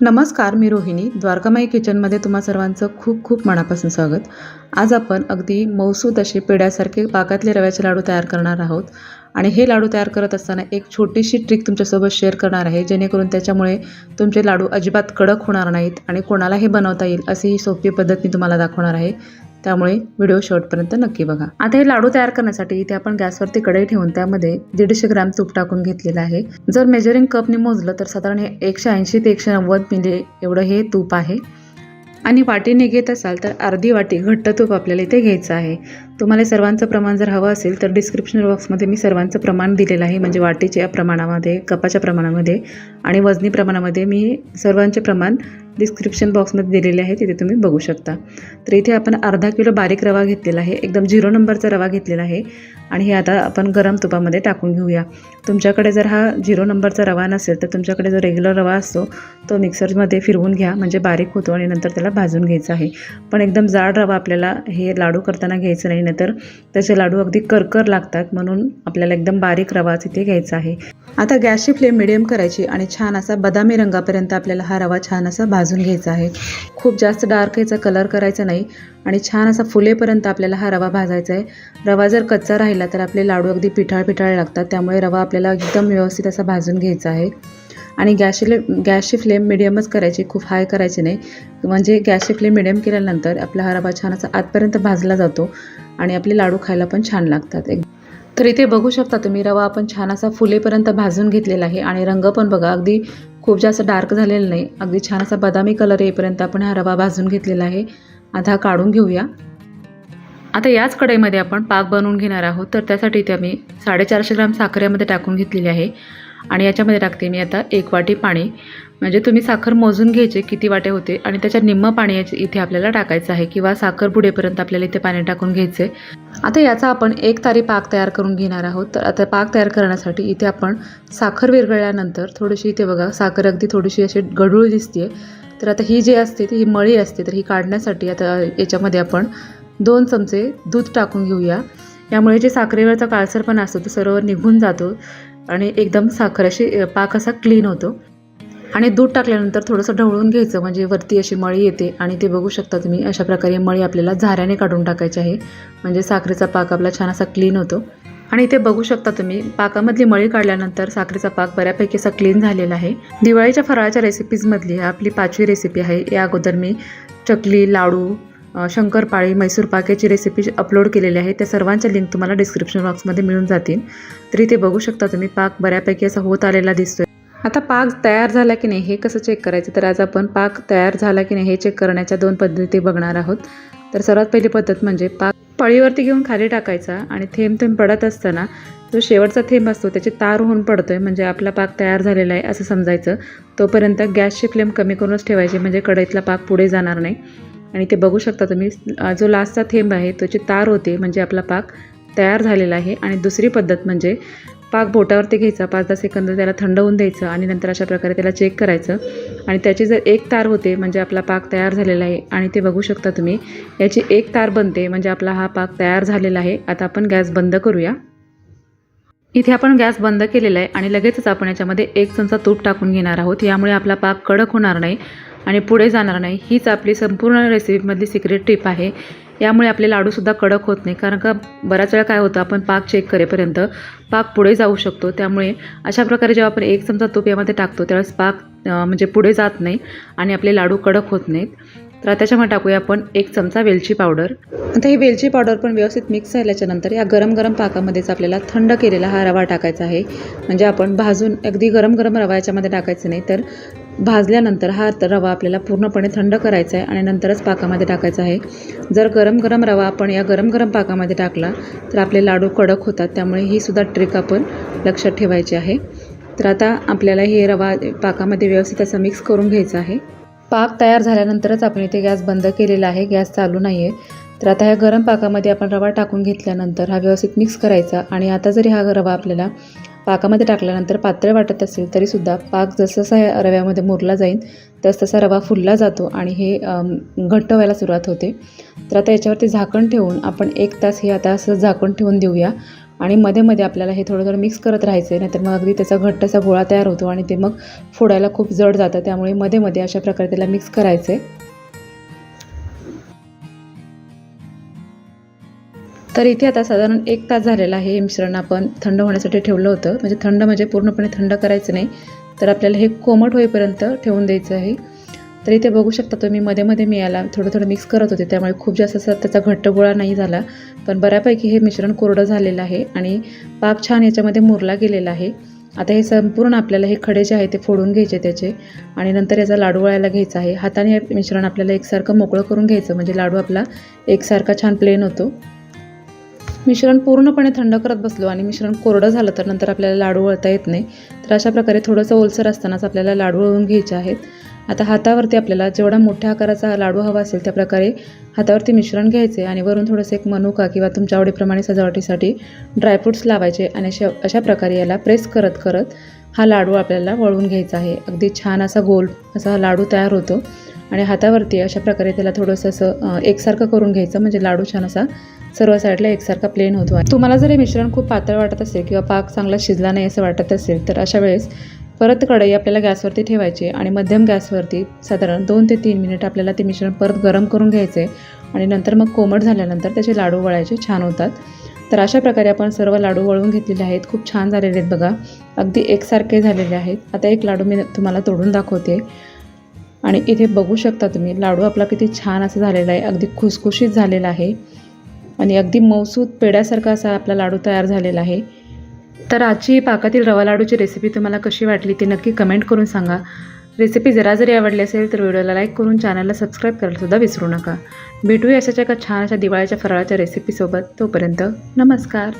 नमस्कार मी रोहिणी. द्वारकामाई किचनमध्ये तुम्हा सर्वांचं खूप खूप मनापासून स्वागत. आज आपण अगदी मौसूद असे पेड्यासारखे पाकातले रव्याचे लाडू तयार करणार आहोत. आणि हे लाडू तयार करत असताना एक छोटीशी ट्रिक तुमच्यासोबत शेअर करणार आहे जेणेकरून त्याच्यामुळे तुमचे लाडू अजिबात कडक होणार नाहीत आणि कोणालाही बनवता येईल अशी ही सोपी पद्धत मी तुम्हाला दाखवणार आहे. त्यामुळे व्हिडिओ शेवटपर्यंत नक्की बघा. आता हे लाडू तयार करण्यासाठी इथे आपण गॅसवरती कढई ठेवून त्यामध्ये दीडशे ग्रॅम तूप टाकून घेतलेलं आहे. जर मेजरिंग कपने मोजलं तर साधारण हे एकशे ऐंशी ते एकशे नव्वद मिली एवढं हे तूप आहे. आणि वाटीने घेत असाल तर अर्धी वाटी घट्ट तूप आपल्याला इथे घ्यायचं आहे. तुम्हाला सर्वांचं प्रमाण जर हवं असेल तर डिस्क्रिप्शन बॉक्समध्ये मी सर्वांचं प्रमाण दिलेलं आहे. म्हणजे वाटीच्या प्रमाणामध्ये कपाच्या प्रमाणामध्ये आणि वजनी प्रमाणामध्ये मी सर्वांचे प्रमाण डिस्क्रिप्शन बॉक्समध्ये दिलेले आहे तिथे तुम्ही बघू शकता. तर इथे आपण अर्धा किलो बारीक रवा घेतलेला आहे एकदम झिरो नंबरचा रवा घेतलेला आहे. आणि हे आता आपण गरम तुपामध्ये टाकून घेऊया. तुमच्याकडे जर हा झिरो नंबरचा रवा नसेल तर तुमच्याकडे जो रेग्युलर रवा असतो तो मिक्सरमध्ये फिरवून घ्या. म्हणजे बारीक होतो आणि नंतर त्याला भाजून घ्यायचा आहे. पण एकदम जाड रवा आपल्याला हे लाडू करताना घ्यायचं नाही नाहीतर त्याचे लाडू अगदी करकर लागतात म्हणून आपल्याला एकदम बारीक रवा तिथे घ्यायचा आहे. आता गॅसची फ्लेम मिडियम करायची आणि छान असा बदामी रंगापर्यंत आपल्याला हा रवा छान असा भाजून घ्यायचा आहे. खूप जास्त डार्क याचा कलर करायचा नाही. आणि छान असा फुलेपर्यंत आपल्याला हा रवा भाजायचा आहे. रवा जर कच्चा राहिला तर आपले लाडू अगदी पिठाळ पिठाळ लागतात. त्यामुळे रवा आपल्याला एकदम व्यवस्थित असा भाजून घ्यायचा आहे. आणि गॅसले गॅसची फ्लेम मिडियमच करायची खूप हाय करायची नाही. म्हणजे गॅसची फ्लेम मिडियम केल्यानंतर आपला हा रवा छान असा आतपर्यंत भाजला जातो. आणि आपले लाडू खायला पण छान लागतात. एक तर इथे बघू शकता तुम्ही रवा आपण छान असा फुलेपर्यंत भाजून घेतलेला आहे आणि रंग पण बघा अगदी खूप जास्त डार्क झालेला नाही. अगदी छान असा बदामी कलर येईपर्यंत आपण हा रवा भाजून घेतलेला आहे. आता हा काढून घेऊया. आता याच कढईमध्ये आपण पाक बनवून घेणार आहोत. तर त्यासाठी इथे आम्ही साडेचारशे ग्राम साखरेमध्ये टाकून घेतलेली आहे. आणि याच्यामध्ये टाकते मी आता एक वाटी पाणी. म्हणजे तुम्ही साखर मोजून घ्यायचे किती वाटे होते आणि त्याच्या निम्म पाणी इथे आपल्याला टाकायचं आहे किंवा साखर बुडेपर्यंत आपल्याला इथे पाणी टाकून घ्यायचे आता याचा आपण एक तारी पाक तयार करून घेणार आहोत. तर आता पाक तयार करण्यासाठी इथे आपण साखर विरघळल्यानंतर थोडीशी इथे बघा साखर अगदी थोडीशी अशी गढूळ दिसते तर आता ही जी असते ती ही मळी असते तर ही काढण्यासाठी आता याच्यामध्ये आपण दोन चमचे दूध टाकून घेऊया. यामुळे जे साखरेवरचा काळसरपणा असतो तो सर्व निघून जातो. आणि एकदम साखर अशी पाक असा क्लीन होतो. आणि दूध टाकल्यानंतर थोडंसं ढवळून घ्यायचं म्हणजे वरती अशी मळी येते आणि ते बघू शकता तुम्ही अशा प्रकारे मळी आपल्याला झाऱ्याने काढून टाकायची आहे. म्हणजे साखरेचा पाक आपला छान असा क्लीन होतो. आणि इथे बघू शकता तुम्ही पाकामधली मळी काढल्यानंतर साखरेचा पाक बऱ्यापैकी असा क्लीन झालेला आहे. दिवाळीच्या फराळाच्या रेसिपीजमधली आपली पाचवी रेसिपी आहे. या अगोदर मी चकली लाडू शंकरपाळी मैसूर पाकेची रेसिपी अपलोड केलेली आहे. त्या सर्वांच्या लिंक तुम्हाला डिस्क्रिप्शन बॉक्समध्ये मिळून जातील. तरी ते बघू शकता तुम्ही पाक बऱ्यापैकी असा होत आलेला दिसतोय. आता पाक तयार झाला की नाही हे कसं चेक करायचं? तर आज आपण पाक तयार झाला की नाही हे चेक करण्याच्या दोन पद्धती बघणार आहोत. तर सर्वात पहिली पद्धत म्हणजे पाक पळीवरती घेऊन खाली टाकायचा आणि थेंब थेंब पडत असताना जो शेवटचा थेंब असतो त्याची तार होऊन पडतोय. म्हणजे आपला पाक तयार झालेला आहे असं समजायचं. तोपर्यंत गॅसची फ्लेम कमी करूनच ठेवायची म्हणजे कढईतला पाक पुढे जाणार नाही. आणि ते बघू शकता तुम्ही जो लास्टचा थेंब आहे त्याची तार होते म्हणजे आपला पाक तयार झालेला आहे. आणि दुसरी पद्धत म्हणजे पाक बोटावरती घ्यायचा पाच दहा सेकंद त्याला थंड होऊन द्यायचं आणि नंतर अशा प्रकारे त्याला चेक करायचं. आणि त्याची जर एक तार होते म्हणजे आपला पाक तयार झालेला आहे आणि ते बघू शकता तुम्ही याची एक तार बनते म्हणजे आपला हा पाक तयार झालेला आहे. आता आपण गॅस बंद करूया. इथे आपण गॅस बंद केलेला आहे आणि लगेचच आपण याच्यामध्ये एक चमचा तूप टाकून घेणार आहोत. यामुळे आपला पाक कडक होणार नाही. आणि पुढे जाणार नाही. हीच आपली संपूर्ण रेसिपीमधली सिक्रेट टिप आहे. यामुळे आपले लाडूसुद्धा कडक होत नाही. कारण का बऱ्याच वेळा काय होतं आपण पाक चेक करेपर्यंत पाक पुढे जाऊ शकतो. त्यामुळे अशा प्रकारे जेव्हा आपण एक चमचा तूप यामध्ये टाकतो त्यावेळेस पाक म्हणजे पुढे जात नाही आणि आपले लाडू कडक होत नाहीत. तर त्याच्यामध्ये टाकूया आपण एक चमचा वेलची पावडर. आता ही वेलची पावडर पण व्यवस्थित मिक्स झाल्याच्यानंतर या गरम गरम पाकामध्येच आपल्याला थंड केलेला हा रवा टाकायचा आहे. म्हणजे आपण भाजून अगदी गरम गरम रवा याच्यामध्ये टाकायचं नाही. तर भाजल्यानंतर हा रवा आपल्याला पूर्णपणे थंड करायचा आहे आणि नंतरच पाकामध्ये टाकायचा आहे. जर गरम गरम रवा आपण या गरम गरम पाकामध्ये टाकला तर आपले लाडू कडक होतात. त्यामुळे ही सुद्धा ट्रिक आपण लक्षात ठेवायची आहे. तर आता आपल्याला हे रवा पाकामध्ये व्यवस्थित असं मिक्स करून घ्यायचं आहे. पाक तयार झाल्यानंतरच आपण इथे गॅस बंद केलेला आहे. गॅस चालू नाही आहे तर आता ह्या गरम पाकामध्ये आपण रवा टाकून घेतल्यानंतर हा व्यवस्थित मिक्स करायचा आणि आता जरी हा रवा आपल्याला पाकामध्ये टाकल्यानंतर पातळ वाटत असेल तरीसुद्धा पाक जसजसा या रव्यामध्ये मुरला जाईल तसतसा रवा फुलला जातो आणि हे घट्ट व्हायला सुरुवात होते. तर आता याच्यावरती झाकण ठेवून आपण एक तास हे आता असं झाकण ठेवून देऊया. आणि मध्ये मध्ये आपल्याला हे थोडं थोडं मिक्स करत राहायचं आहे नाहीतर मग अगदी त्याचा घट्टसा गोळा तयार होतो आणि ते मग फोडायला खूप जड जातं. त्यामुळे मध्ये मध्ये अशा प्रकारे त्याला मिक्स करायचं आहे तर इथे आता साधारण एक तास झालेला आहे हे मिश्रण आपण थंड होण्यासाठी ठेवलं होतं. म्हणजे थंड म्हणजे पूर्णपणे थंड करायचं नाही. तर आपल्याला हे कोमट होईपर्यंत ठेवून द्यायचं आहे. तर इथे बघू शकता तुम्ही मध्ये मध्ये मी याला थोडं थोडं मिक्स करत होते. त्यामुळे खूप जास्त असा त्याचा घट्ट गोळा नाही झाला. पण बऱ्यापैकी हे मिश्रण कोरडं झालेलं आहे आणि पाक छान याच्यामध्ये मुरला गेलेला आहे. आता हे संपूर्ण आपल्याला हे खडे जे आहे ते फोडून घ्यायचे त्याचे आणि नंतर याचा लाडू वळायला घ्यायचा आहे. हाताने हे मिश्रण आपल्याला एकसारखं मोकळं करून घ्यायचं. म्हणजे लाडू आपला एकसारखा छान प्लेन होतो. मिश्रण पूर्णपणे थंड करत बसलो आणि मिश्रण कोरडं झालं तर नंतर आपल्याला लाडू वळता येत नाही. तर अशा प्रकारे थोडंसं ओलसर असतानाच आपल्याला लाडू वळून घ्यायचे आहेत. आता हातावरती आपल्याला जेवढा मोठ्या आकाराचा लाडू हवा असेल त्या प्रकारे हातावरती मिश्रण घ्यायचे आणि वरून थोडंसं एक मनुका किंवा तुमच्या आवडीप्रमाणे सजावटीसाठी ड्रायफ्रूट्स लावायचे आणि अशा अशा प्रकारे याला प्रेस करत करत हा लाडू आपल्याला वळून घ्यायचा आहे. अगदी छान असा गोल असा हा लाडू तयार होतो. आणि हातावरती अशा प्रकारे त्याला थोडंसं असं एकसारखं करून घ्यायचं. म्हणजे लाडू छान असा सर्व साईडला एकसारखा प्लेन होतो. आहे तुम्हाला जर हे मिश्रण खूप पातळ वाटत असेल किंवा पाक चांगला शिजला नाही असं वाटत असेल तर अशा वेळेस परत कढई आपल्याला गॅसवरती ठेवायची आणि मध्यम गॅसवरती साधारण दोन ते तीन मिनिट आपल्याला ते मिश्रण परत गरम करून घ्यायचे. आणि नंतर मग कोमट झाल्यानंतर त्याचे लाडू वळायचे छान होतात. तर अशा प्रकारे आपण सर्व लाडू वळून घेतलेले आहेत. खूप छान झालेले आहेत बघा. अगदी एकसारखे झालेले आहेत. आता एक लाडू मी तुम्हाला तोडून दाखवते. आणि इथे बघू शकता तुम्ही लाडू आपला किती छान असं झालेला आहे अगदी खुसखुशीत झालेला आहे. आणि अगदी मौसूद पेड्यासारखा असा आपला लाडू तयार झालेला आहे. तर आजची पाकातील रवा लाडूची रेसिपी तुम्हाला कशी वाटली ती नक्की कमेंट करून सांगा. रेसिपी जरा जरी आवडली असेल तर व्हिडिओला लाईक करून चॅनलला सबस्क्राईब करायलासुद्धा विसरू नका. भेटूया अशाच्या एका छान अशा दिवाळीच्या फराळाच्या रेसिपीसोबत तोपर्यंत नमस्कार.